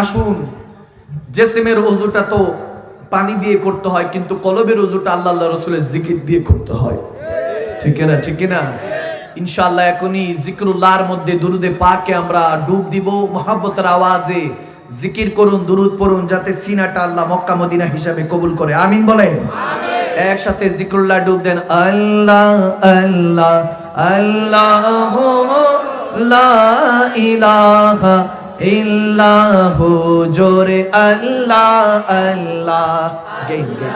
আসুন জেসেমের অজুটা তো পানি দিয়ে করতে হয় কিন্তু কলবের অজুটা আল্লাহ রসুলের জিকির দিয়ে করতে হয়। ঠিক না ঠিক না ইনশাআল্লাহ এখনই জিক্রুল্লাহর মধ্যে দুরুদে পাকে আমরা ডুব দিব। মহাব্বতের আওয়াজে জিকির করুন দুরুদ পড়ুন যাতে সিনাটা আল্লাহ মক্কা মদিনা হিসাবে কবুল করে। আমিন বলে একসাথে জিকরুল্লাহ ডুব দেন আল্লাহ আল্লাহ আল্লাহ লা ইলাহা اللہ ہو جور اللہ اللہ گئی گئی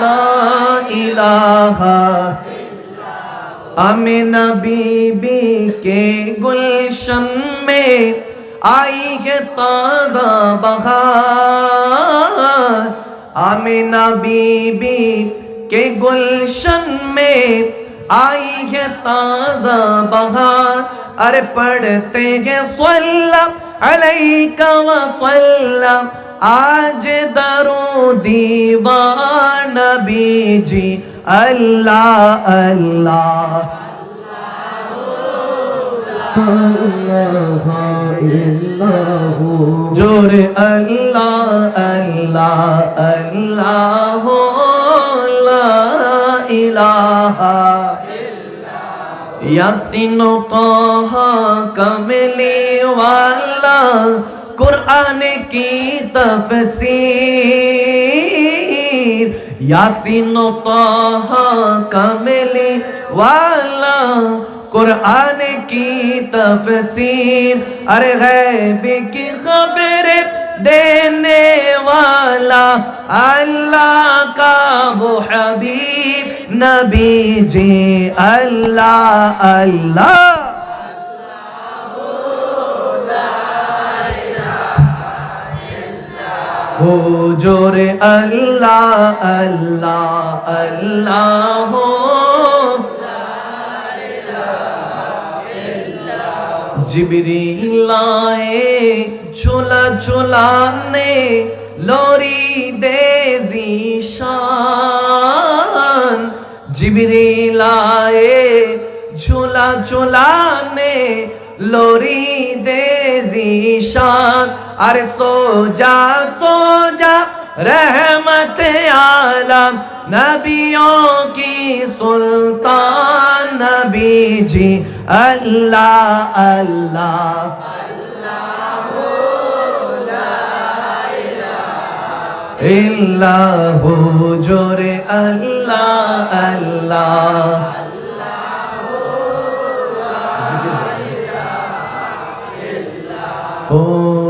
لا الہ امن بی بی کے گلشن میں آئی ہے تازہ بہار امن بی بی کے گلشن میں آئی ہے تازہ بہار۔ ارے پڑھتے ہیں سواللہ علیکہ و وسلم آج درو دیوان نبی جی اللہ اللہ۔ جور اللہ اللہ اللہ اللہ۔ इलाहा यासिनो तोहा कमली वाला कुरान की तफसीर यासिनो तोहा कमली वाला कुरान की तफसीर अरे गैब की खबर دینے والا اللہ کا وہ حبیب نبی جی اللہ اللہ ہو جور اللہ اللہ اللہ ہو जिबरीलाए झूला झूलाने लोरी दे जीशान जिबरीलाए झूला झूलाने लोरी दे जीशान अरे सो जा सो जा रहमत आलम नबियों की सुल्तान नबी जी अल्लाह अल्लाह इल्लाहु जोरे अल्लाह अल्लाह هو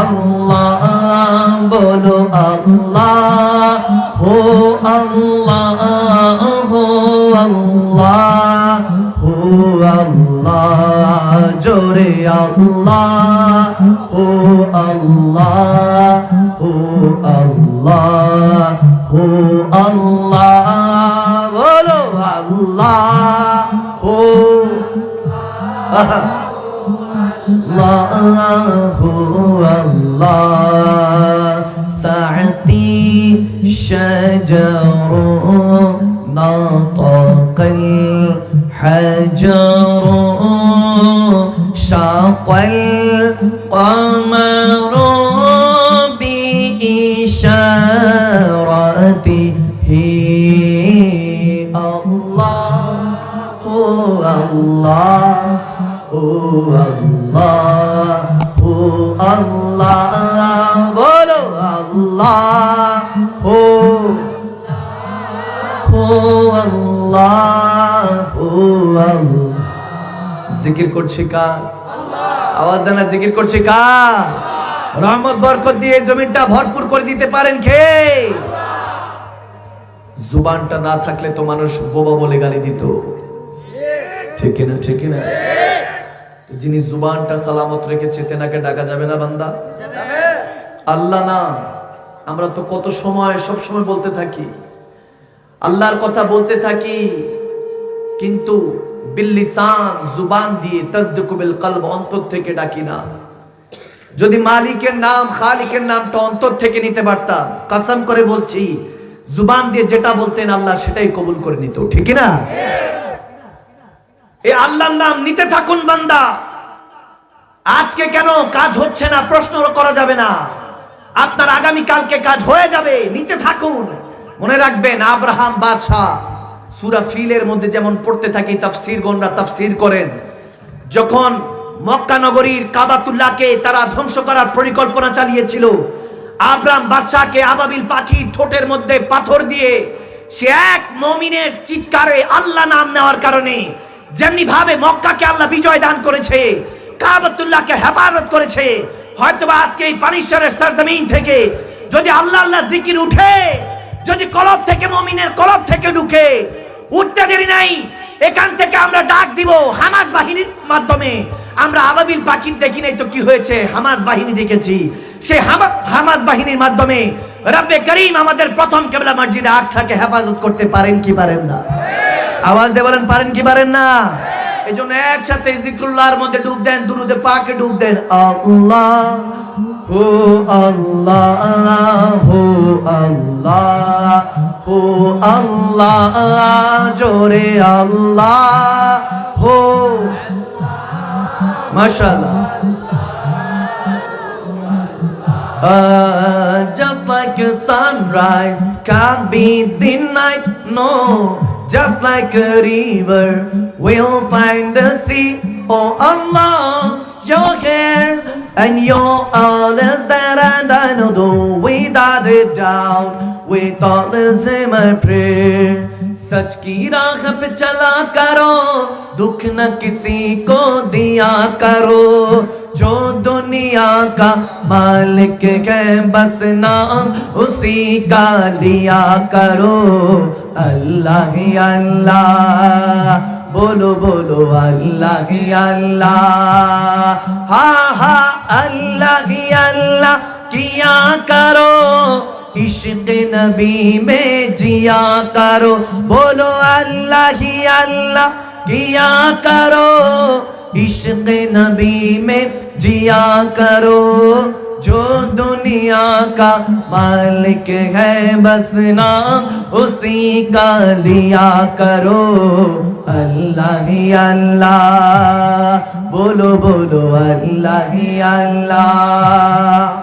আল্লাহ, বলো আল্লাহ, হো আল্লাহ হো আল্লাহ হো আল্লাহ, জোরে আল্লাহ, হো আল্লাহ হো আল্লাহ হো আল্লাহ, বলো আল্লাহ, হো الله الله. سعتي شجر نطق الحجر. شاق القمر জিকির করছে কার? আওয়াজ দেনা জিকির করছে কার? রহমত, বরকত দিয়ে জমিনটা ভরপুর করে দিতে পারেন কে? জুবানটা না থাকলে তো মানুষ বোবা বলে গালি দিত। ঠিক না ঠিক না যিনি জুবানটা সালামত রেখেছে, তেনাকে ডাকা যাবে না বান্দা? আল্লাহ না। আমরা তো কত সময়, সব সময় বলতে থাকি। আল্লাহর কথা বলতে থাকি, কিন্তু বিল্লিসান, জুবান দিয়ে তসদিকুবিল কলব অন্তর থেকে ডাকি না। যদি মালিকের নাম, খালিকের নামটা অন্তর থেকে নিতে পারতাম করে বলছি, জুবান দিয়ে যেটা বলতেন আল্লাহ সেটাই কবুল করে নিত, ঠিক না আল্লাহর নাম নিতে থাকুন বান্দা। আজকে কেন কাজ হচ্ছে না, প্রশ্ন করা যাবে না। আপনার আগামী কালকে কাজ হয়ে যাবে, নিতে থাকুন। মনে রাখবেন, আব্রাহাম বাদশাহ সুরা ফিলের মধ্যে যেমন পড়তে থাকি তাফসির গণরা তাফসির করেন। যখন মক্কা নগরীর কাবাতুল্লাহকে তারা ধ্বংস করার পরিকল্পনা চালিয়েছিল আব্রাহাম বাদশাহকে আবাবিল পাখি ঠোঁটের মধ্যে পাথর দিয়ে সে এক মমিনের চিৎকারে আল্লাহ নাম নেওয়ার কারণে যেমনি ভাবে মক্কাকে আল্লাহ বিজয় দান করেছে, কাবাতুল্লাহকে হেফাজত করেছে, হয়তোবা আজকে এই পানিশ্বরের সরজমিন থেকে যদি আল্লাহ আল্লাহ জিকির উঠে যদি কলব থেকে মমিনের কলব থেকে ঢুকে, উঠতে দেরি নাই, এখান থেকে আমরা ডাক দিব হামাজ বাহিনীর মাধ্যমে। আমরা আবাবিল পাখির দেখি নাই তো কি হয়েছে? হামাজ বাহিনী দেখেছি। সে হামা- হামাস বাহিনীর মাধ্যমে রব্বে করিম আমাদের প্রথম কেবলা মসজিদে আকসাকে হেফাজত করতে পারেন কি পারেন না? আওয়াজ দিয়ে বলেন, পারেন কি পারেন না? এই জন্য একসাথে জিক্রুল্লাহর মধ্যে ডুব দেন, দুরুদে পাকে ডুব দেন। আল্লাহ হো আল্লাহ হো আল্লাহ হো আল্লাহ জোরে আল্লাহ হো মাশাআল্লাহ Uh, just like a sunrise can't be denied, no. Just like a river, we'll find the sea. Oh Allah, your hair And you're there and I know though without a doubt With honest in my prayer. سچ کی راہ پہ چلا کرو دکھ نہ کسی کو دیا کرو جو دنیا کا مالک ہے بس نام اسی کا لیا کرو اللہ ہی اللہ बोलो बोलो अल्लाह ही अल्लाह हाँ हाँ अल्लाह ही अल्लाह किया करो इश्क नबी में जिया करो बोलो अल्लाह ही अल्लाह किया करो इश्क नबी में जिया करो جو دنیا کا مالک ہے، بس نام اسی کا لیا کرو۔ اللہ ہی اللہ۔ بولو بولو، اللہ ہی اللہ۔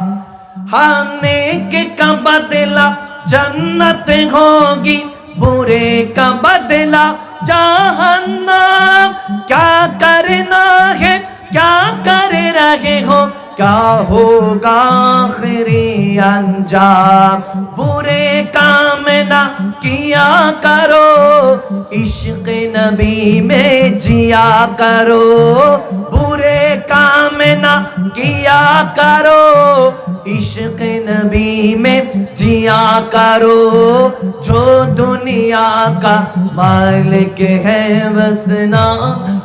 ہم نیک کا بدلہ جنت ہوگی، برے کا بدلہ جہنم۔ کیا کرنا ہے؟ کیا کر رہے ہو؟ کیا ہوگا آخری انجام؟ برے کام نہ کیا کرو، عشق نبی میں جیا کرو۔ برے کام نہ کیا کرو، عشق نبی میں جیا کرو۔ جو دنیا کا مالک ہے، وسنا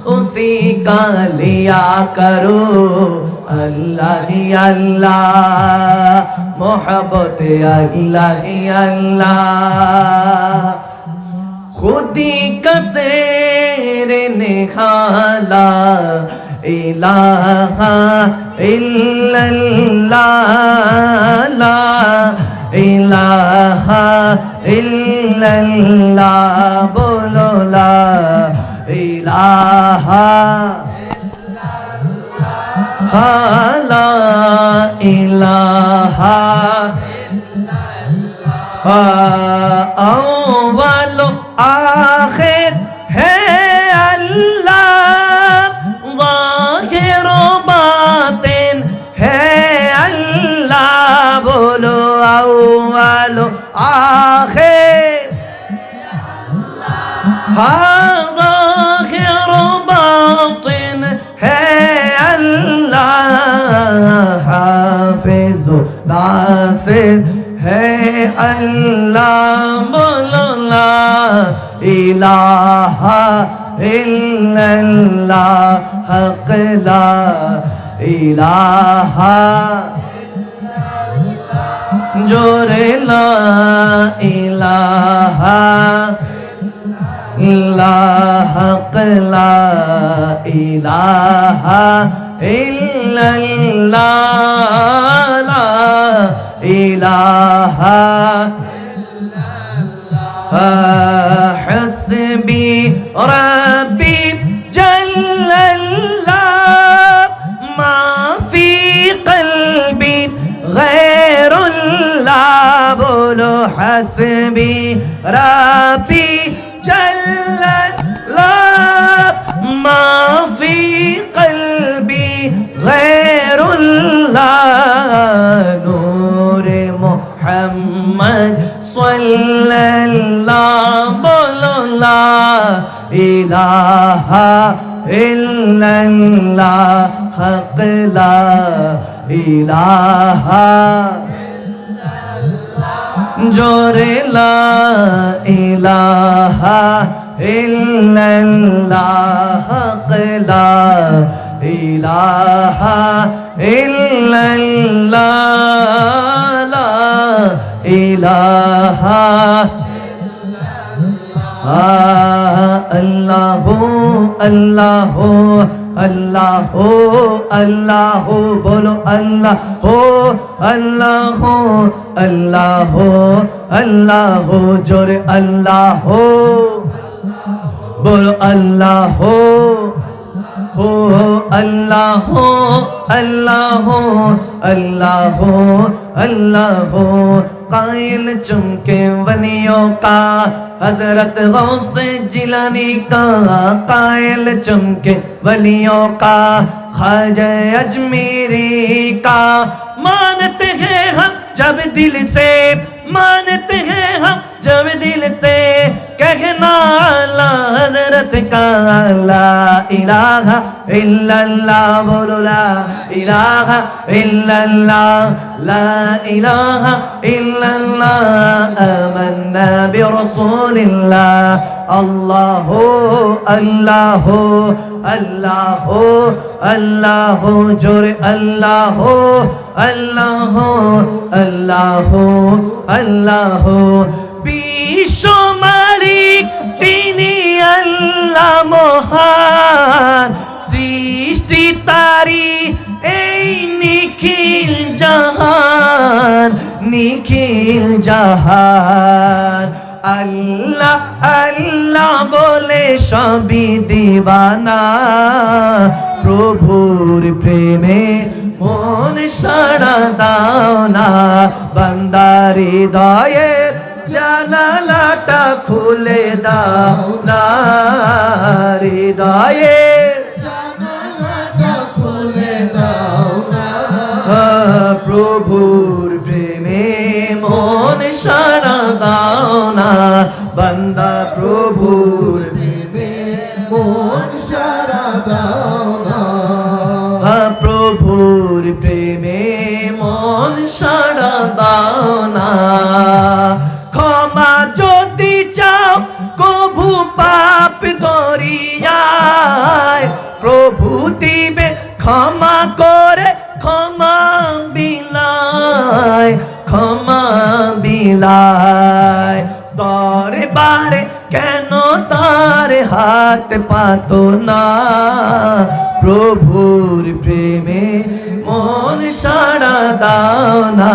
اسی کا لیا کرو۔ আল্লাহি আল্লাহ মোহাবতে আল্লাহি আল্লাহ। খুদি কসে রে নেহালা, ইলাহা ইল্লাল্লাহ ইলাহা ইল্লাল্লাহ, বলো লা ইলাহা। লা ইলাহা আওয়ালো আখির কাছে হে আল্লাহ বললা ইলাহা ইল্লাল্লাহ হকলা ইলাহা জোরে লা ইলাহা ইল্লাহ হকলা ইলাহা ইল্লাল্লাহ إله إلا حسبي ربي جل الله. ما في قلبي غير الله. بلو حسبي ربي. ইলাহা ইল্লাল্লাহ, হক লা ইলাহা জোরে লা ইলাহা ইল্লাল্লাহ, হক লা ইলাহা ইল্লাল্লাহ, লা ইলাহা ইল্লাল্লাহ। আল্লাহ আল্লাহ আল্লাহ আল্লাহ, বলো আল্লাহ আল্লাহ আল্লাহ আল্লাহ, জোরে আল্লাহ, বলো আল্লাহ, হো আল্লাহ আল্লাহ আল্লাহ আল্লাহ قائل چمکے ولیوں کا، حضرت غوث جلانی کا، قائل چمکے ولیوں کا، خواجہ اجمیری کا۔ مانتے ہیں ہم جب دل سے، مانتے ہیں ہم جب دل سے कहना अल्लाह हजरत का ला इलाहा इल्लल्लाह बोलो ला इलाहा इल्लल्लाह ला इलाहा इल्लल्लाह आमन्ना बिरसूलिल्लाह अल्लाह अल्लाह अल्लाह अल्लाह जोर अल्लाह अल्लाह अल्लाह अल्लाह আল্লাহ মহান, সৃষ্টি তারি এই নিখিল জাহান নিখিল জাহান। আল্লাহ আল্লাহ বলে সবই দিবানা, প্রভুর প্রেমে মন সাড়া দাও না বান্দার হৃদয়ে জানালাটা খুলে দাও না হৃদয়ে প্রভুর প্রেমে মন সারা দাও না। বান্দা প্রভুর প্রেমে হ্যাঁ, প্রভুর প্রেমে মন সারা দাও না। করে ক্ষমা বিলায় ক্ষমা বিলায়। দরবারে কেন তার হাত পাত না? প্রভুর প্রেমে মন সাড়া দাও না।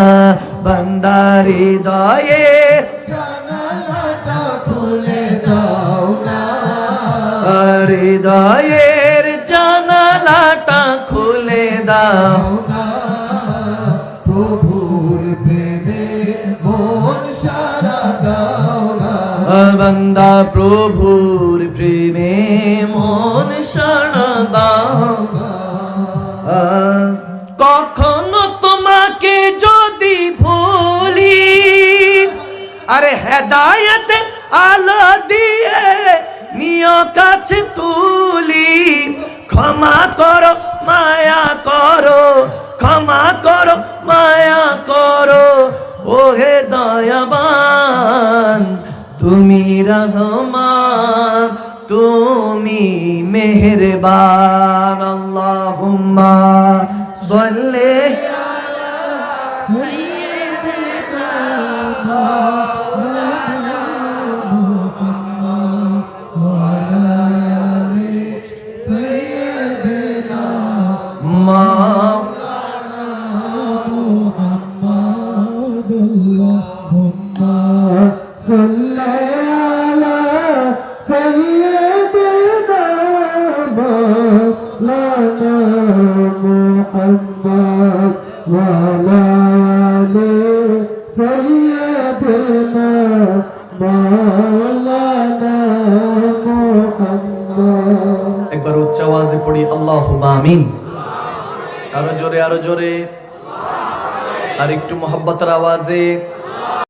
বান্দার হৃদয়ে হৃদয়ের জানালাটা প্রভুর প্রেমে মন সারা দাও না। বান্দা প্রভুর প্রেমে মন সাড়া দাও কখনো তোমাকে যদি ভুলি, আরে হেদায়ত আলো দিয়ে নিয় কাছে তুলি, ক্ষমা করো মায়া করো, ক্ষমা করো, মায়া করো। ও হে দয়াবান, তুমি রহমান তুমি মেহরবান। আল্লাহুম্মা সাল্লি একবার উচ্চ আওয়াজে পড়ি আল্লাহ আমিন। আরও জোরে আরও জোরে। আর একটু মোহাব্বতের আওয়াজে